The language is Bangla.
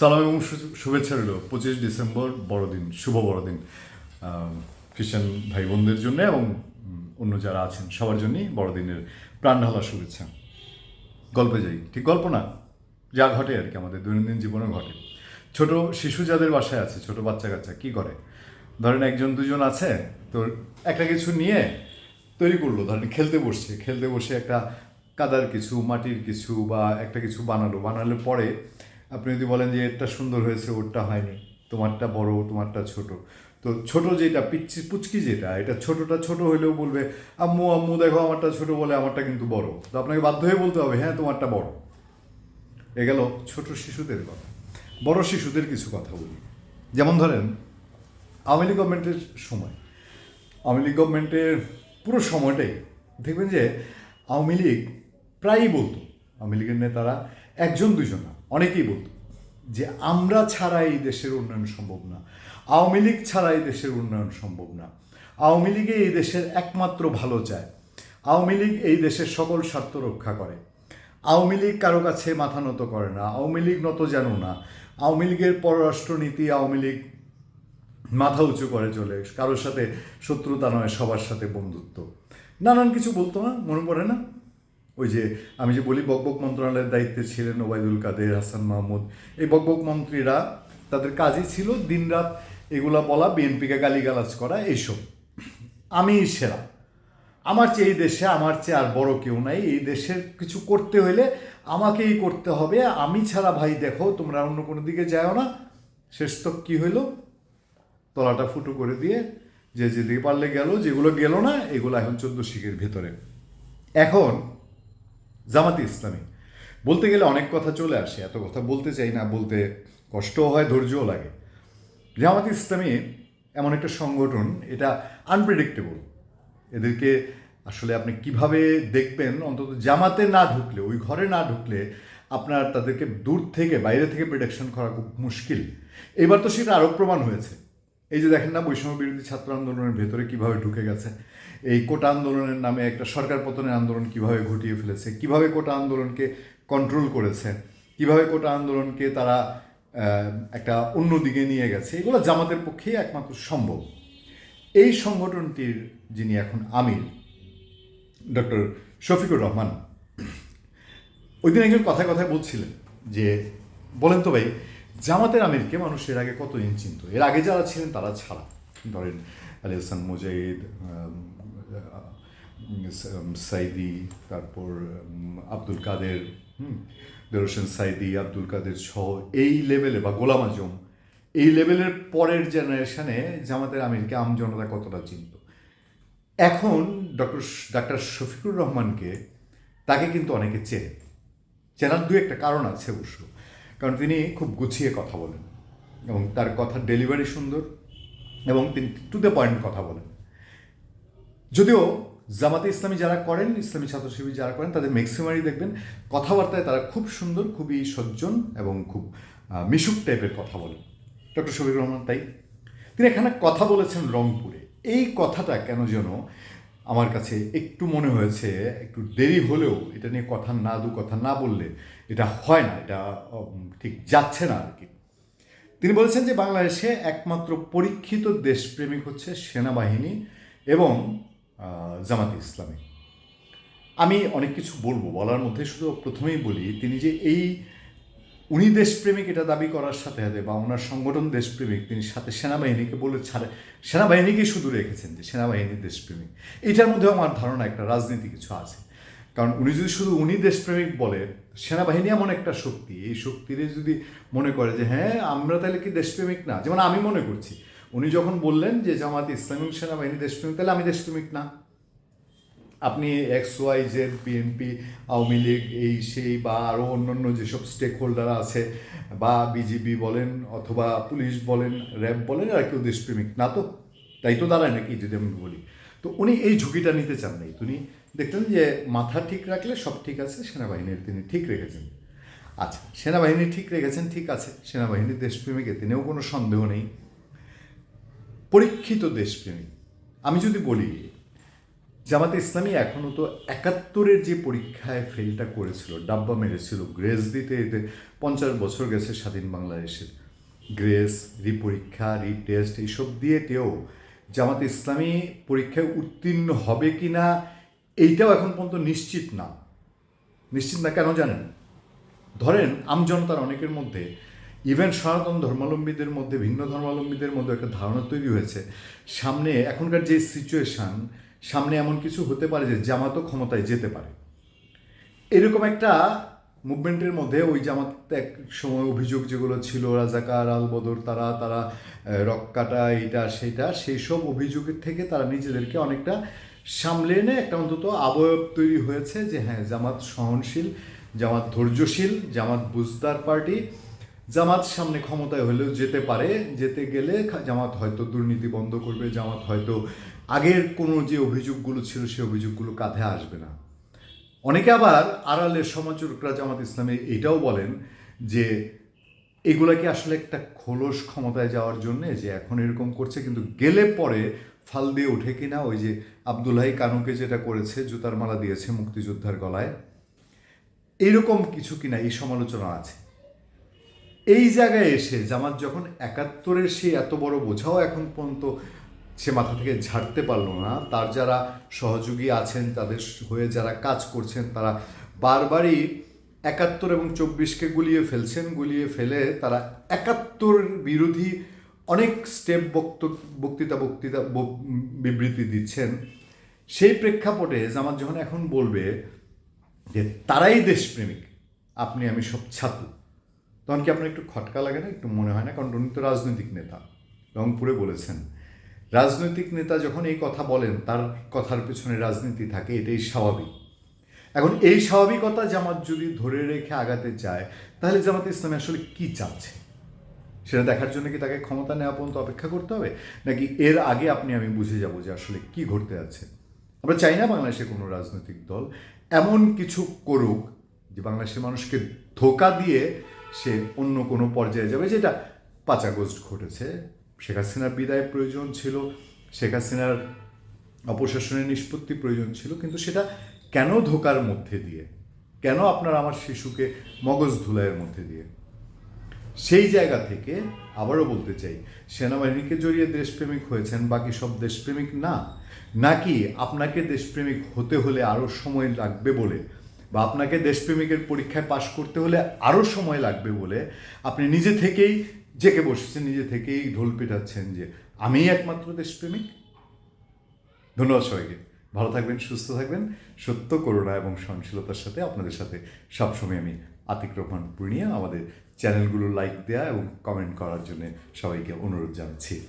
সালাম এবং শুভেচ্ছা রইল। পঁচিশ ডিসেম্বর বড়দিন, শুভ বড়দিন খ্রিস্টান ভাই বোনদের জন্য এবং অন্য যারা আছেন সবার জন্যই বড়দিনের প্রাণ ঢালা শুভেচ্ছা। গল্পে যাই। ঠিক গল্প না, যা ঘটে আর কি আমাদের দৈনন্দিন জীবনে ঘটে। ছোট শিশু যাদের বাসায় আছে, ছোট বাচ্চা কাচ্চা, কী করে? ধরেন একজন, দুজন আছে, তো একটা কিছু নিয়ে তৈরি করল। ধরেন খেলতে বসছে, খেলতে বসে একটা কাদার কিছু, মাটির কিছু বা একটা কিছু বানালো। বানালে পরে আপনি যদি বলেন যে এটা সুন্দর হয়েছে ওরটা হয়নি। তোমারটা বড়, তোমারটা ছোট। তো ছোট যেটা পিচ্ছি পুচকি যেটা, এটা ছোটটা ছোট হইলেও বলবে, আম্মু আম্মু, দেখো আমারটা ছোট বলে আমারটা কিন্তু বড়। তো আপনাকে বাধ্য হয়ে বলতে হবে হ্যাঁ তোমারটা বড়। এ গেল ছোট শিশুদের কথা। বড় শিশুদের কিছু কথা বলি। যেমন ধরেন, আওয়ামী লীগ গভর্নমেন্টের সময়। আওয়ামী লীগ গভর্নমেন্টের পুরো সময়টাই দেখবেন যে আওয়ামী লীগ প্রায়ই বলতো, আওয়ামী লীগের নেতারা একজন, দুজন না। অনেকেই বলতো যে আমরা ছাড়া এই দেশের উন্নয়ন সম্ভব না। আওয়ামী লীগ ছাড়া এই দেশের উন্নয়ন সম্ভব না। আওয়ামী লীগে এই দেশের একমাত্র ভালো চায়। আওয়ামী লীগ এই দেশের সকল স্বার্থ রক্ষা করে। আওয়ামী লীগ কারও কাছে মাথা নত করে না, আওয়ামী লীগ নত জানো না। আওয়ামী লীগের পররাষ্ট্রনীতি আওয়ামী লীগ মাথা উঁচু করে চলে, কারোর সাথে শত্রুতা নয়, সবার সাথে বন্ধুত্ব। নানান কিছু বলতো না মনে পড়ে না? ওই যে আমি যে বলি বকবক মন্ত্রণালয়ের দায়িত্বে ছিলেন ওবায়দুল কাদের, হাসান মাহমুদ। এই বকবক মন্ত্রীরা তাদের কাজই ছিল দিনরাত এগুলা বলা, বিএনপিকে গালিগালাজ করা, এইসব। আমি সেরা। আমার চেয়ে এই দেশে আমার চেয়ে আর বড় কেউ নাই। এই দেশের কিছু করতে হলে আমাকেই করতে হবে। আমি ছাড়া ভাই দেখো, তোমরা অন্য কোনো দিকে যাও না। শেষ তো কী হইল? তলাটা ফুটো করে দিয়ে যে যেদিকে পারলে গেল, যেগুলো গেল না, এগুলো এখন চোদ্দ শিখের ভেতরে। এখন জামাতি ইসলামী। বলতে গেলে অনেক কথা চলে আসে, এত কথা বলতে চাই না, বলতে কষ্টও হয়, ধৈর্যও লাগে। জামাত ইসলামী এমন একটা সংগঠন, এটা আনপ্রেডিক্টেবল এদেরকে আসলে আপনি কীভাবে দেখবেন? অন্তত জামাতে না ঢুকলে, ওই ঘরে না ঢুকলে আপনার তাদেরকে দূর থেকে, বাইরে থেকে প্রেডিকশন করা খুব মুশকিল। এবার তো সেটা আরও প্রমাণ হয়েছে। এই যে দেখেন না, বৈষম্য বিরোধী ছাত্র আন্দোলনের ভেতরে কীভাবে ঢুকে গেছে? এই কোটা আন্দোলনের নামে একটা সরকার পতনের আন্দোলন কীভাবে ঘটিয়ে ফেলেছে? কীভাবে কোটা আন্দোলনকে কন্ট্রোল করেছে? কীভাবে কোটা আন্দোলনকে তারা একটা অন্য দিকে নিয়ে গেছে? এগুলো জামাতের পক্ষেই একমাত্র সম্ভব। এই সংগঠনটির যিনি এখন আমির, ডক্টর শফিকুর রহমান, ওই দিন একজন কথায় কথায় বলছিলেন যে, বলেন তো ভাই জামাতের আমিরকে মানুষ এর আগে কতদিন চিনত? এর আগে যারা ছিলেন তারা ছাড়া। ধরেন আলী হাসান মুজাহিদ সাইদি, তারপর আব্দুল কাদের হোসেন সাইদি, আব্দুল কাদের সহ এই লেভেলে বা গোলাম আজম, এই লেভেলের পরের জেনারেশনে জামাতের আমিরকে আম জনতা কতটা চিনত? এখন ডক্টর ডাক্তার শফিকুর রহমানকে তাকে কিন্তু অনেকে চেনে। চেনার দু একটা কারণ আছে অবশ্য। কারণ তিনি খুব গুছিয়ে কথা বলেন এবং তার কথার ডেলিভারি সুন্দর এবং তিনি টু দ্য পয়েন্ট কথা বলেন। যদিও জামাতে ইসলামী যারা করেন, ইসলামী ছাত্র শিবির যারা করেন, তাদের ম্যাক্সিমারই দেখবেন কথাবার্তায় তারা খুব সুন্দর, খুবই সজ্জন এবং খুব মিশুক টাইপের কথা বলেন। ডক্টর শফিক রহমান, তাই? তিনি এখানে কথা বলেছেন রংপুরে। এই কথাটা কেন যেন আমার কাছে একটু মনে হয়েছে, একটু দেরি হলেও এটা নিয়ে কথা না দু, কথা না বললে এটা হয় না, এটা ঠিক যাচ্ছে না আর কি তিনি বলেছেন যে বাংলাদেশে একমাত্র পরীক্ষিত দেশপ্রেমিক হচ্ছে সেনাবাহিনী এবং জামাতে ইসলামী। আমি অনেক কিছু বলব, বলার মধ্যে শুধু প্রথমেই বলি, তিনি যে এই উনি দেশপ্রেমিক, এটা দাবি করার সাথে সাথে, বা ওনার সংগঠন দেশপ্রেমিক, তিনি সাথে সেনাবাহিনীকে বলে ছাড়ে। সেনাবাহিনীকেই শুধু রেখেছেন যে সেনাবাহিনী দেশপ্রেমিক। এটার মধ্যেও আমার ধারণা একটা রাজনীতি কিছু আছে। কারণ উনি যদি শুধু উনি দেশপ্রেমিক বলে, সেনাবাহিনী এমন একটা শক্তি, এই শক্তিরে যদি মনে করে যে হ্যাঁ আমরা তাহলে কি দেশপ্রেমিক না? যেমন আমি মনে করছি, উনি যখন বললেন যে জামাত ইসলামিক সেনাবাহিনী দেশপ্রেমিক, তাহলে আমি দেশপ্রেমিক না। আপনি X Y Z BNP Awami League, এই সেই বা আরও অন্যান্য যেসব স্টেক হোল্ডার আছে, বা বিজিবি বলেন অথবা পুলিশ বলেন র্যাব বলেন, আর কেউ দেশপ্রেমিক, না তো? তাই তো দাঁড়ায় নাকি, যদি আমি বলি। তো উনি এই ঝুঁকিটা নিতে চান নাই। তিনি দেখলেন যে মাথা ঠিক রাখলে সব ঠিক আছে, সেনাবাহিনীর তিনি ঠিক রেখেছেন। আচ্ছা সেনাবাহিনী ঠিক রেখেছেন, ঠিক আছে। সেনাবাহিনীর দেশপ্রেমিক তিনিও কোনো সন্দেহ নেই। পরীক্ষিত দেশপ্রেমিক। আমি যদি বলি জামাতে ইসলামী এখনও তো একাত্তরের যে পরীক্ষায় ফেলটা করেছিল, ডাব্বা মেরেছিল, গ্রেস দিতে দিতে পঞ্চাশ বছর গেছে স্বাধীন বাংলাদেশের। গ্রেস, রিপরীক্ষা, রিটেস্ট এইসব দিয়েতেও জামাতে ইসলামী পরীক্ষায় উত্তীর্ণ হবে কি না এইটাও এখন পর্যন্ত নিশ্চিত না। নিশ্চিত না কেন জানেন? ধরেন আমজনতার অনেকের মধ্যে ইভেন সনাতন ধর্মাবলম্বীদের মধ্যে, ভিন্ন ধর্মাবলম্বীদের মধ্যে একটা ধারণা তৈরি হয়েছে। সামনে এখনকার যে সিচুয়েশান সামনে এমন কিছু হতে পারে যে জামাতও ক্ষমতায় যেতে পারে। এরকম একটা মুভমেন্টের মধ্যে ওই জামাত এক সময় অভিযোগ যেগুলো ছিল, রাজাকার, আলবদর, তারা তারা রক কাটা, এইটা সেটা সেই সব অভিযোগের থেকে তারা নিজেদেরকে অনেকটা সামলে এনে একটা অন্তত আবয়ব তৈরি হয়েছে যে হ্যাঁ জামাত সহনশীল, জামাত ধৈর্যশীল, জামাত বুজদার পার্টি জামাত সামনে ক্ষমতায় হলেও যেতে পারে, যেতে গেলে জামাত হয়তো দুর্নীতি বন্ধ করবে, জামাত হয়তো আগের কোনো যে অভিযোগগুলো ছিল সেই অভিযোগগুলো কাঁধে আসবে না। অনেকে আবার আড়ালের সমাজকরা জামাত ইসলামে এটাও বলেন যে এগুলাকে আসলে একটা খোলস ক্ষমতায় যাওয়ার জন্য যে এখন এরকম করছে, কিন্তু গেলে পরে ফাল দিয়ে ওঠে কিনা ওই যে আবদুল্লাহি কানুকে যেটা করেছে, জুতার মালা দিয়েছে মুক্তিযোদ্ধার গলায় এইরকম কিছু কিনা এই সমালোচনা আছে। এই জায়গায় এসে জামাত যখন একাত্তরের সেই এত বড় বোঝাও এখন পর্যন্ত সে মাথা থেকে ঝাড়তে পারল না, তার যারা সহযোগী আছেন, তাদের হয়ে যারা কাজ করছেন, তারা বারবারই একাত্তর এবং চব্বিশকে গুলিয়ে ফেলছেন, গুলিয়ে ফেলে তারা একাত্তর বিরোধী অনেক স্টেপ বক্ত, বক্তৃতা বক্তৃতা বিবৃতি দিচ্ছেন। সেই প্রেক্ষাপটে জামাত যখন এখন বলবে যে তারাই দেশপ্রেমিক, আপনি, আমি সব ছাত্র তখন কি আপনার একটু খটকা লাগে না? একটু মনে হয় না? কারণ উনি তো রাজনৈতিক নেতা। রংপুরে বলেছেন। রাজনৈতিক নেতা যখন এই কথা বলেন, তার কথার পেছনে রাজনীতি থাকে, এটাই স্বাভাবিক। এখন এই স্বাভাবিকতা জামাত যদি ধরে রেখে আগাতে চায়, তাহলে জামাত ইসলামী আসলে কি চাচ্ছে? সেটা দেখার জন্য কি তাকে ক্ষমতা নেওয়া পর্যন্ত অপেক্ষা করতে হবে? নাকি এর আগে আপনি, আমি বুঝে যাব যে আসলে কি ঘটতে যাচ্ছে আমরা চাই না বাংলাদেশে কোনো রাজনৈতিক দল এমন কিছু করুক যে বাংলাদেশের মানুষকে ধোকা দিয়ে সে অন্য কোনো পর্যায়ে যাবে, যেটা পাচাগোস্ট ঘটেছে। শেখ হাসিনার বিদায় প্রয়োজন ছিল, শেখ হাসিনার অপশাসনের নিষ্পত্তি প্রয়োজন ছিল, কিন্তু সেটা কেন ধোকার মধ্যে দিয়ে? কেন আপনার আমার শিশুকে মগজ ধুলাইয়ের মধ্যে দিয়ে? সেই জায়গা থেকে আবারও বলতে চাই, সেনাবাহিনীকে জড়িয়ে দেশপ্রেমিক হয়েছেন, বাকি সব দেশপ্রেমিক না? নাকি আপনাকে দেশপ্রেমিক হতে হলে আরও সময় লাগবে বলে বা আপনাকে দেশপ্রেমিকের পরীক্ষায় পাশ করতে হলে আরও সময় লাগবে বলে আপনি নিজে থেকেই জেকে বসেছেন, নিজে থেকেই ঢোল পেটাচ্ছেন যে আমিই একমাত্র দেশপ্রেমিক। ধন্যবাদ সবাইকে। ভালো থাকবেন, সুস্থ থাকবেন। সত্য, করুণা এবং সহনশীলতার সাথে আপনাদের সাথে সবসময় আমি আতিক রহমান পূর্ণিয়া। আমাদের চ্যানেলগুলো লাইক দেওয়া এবং কমেন্ট করার জন্য সবাইকে অনুরোধ জানাচ্ছি।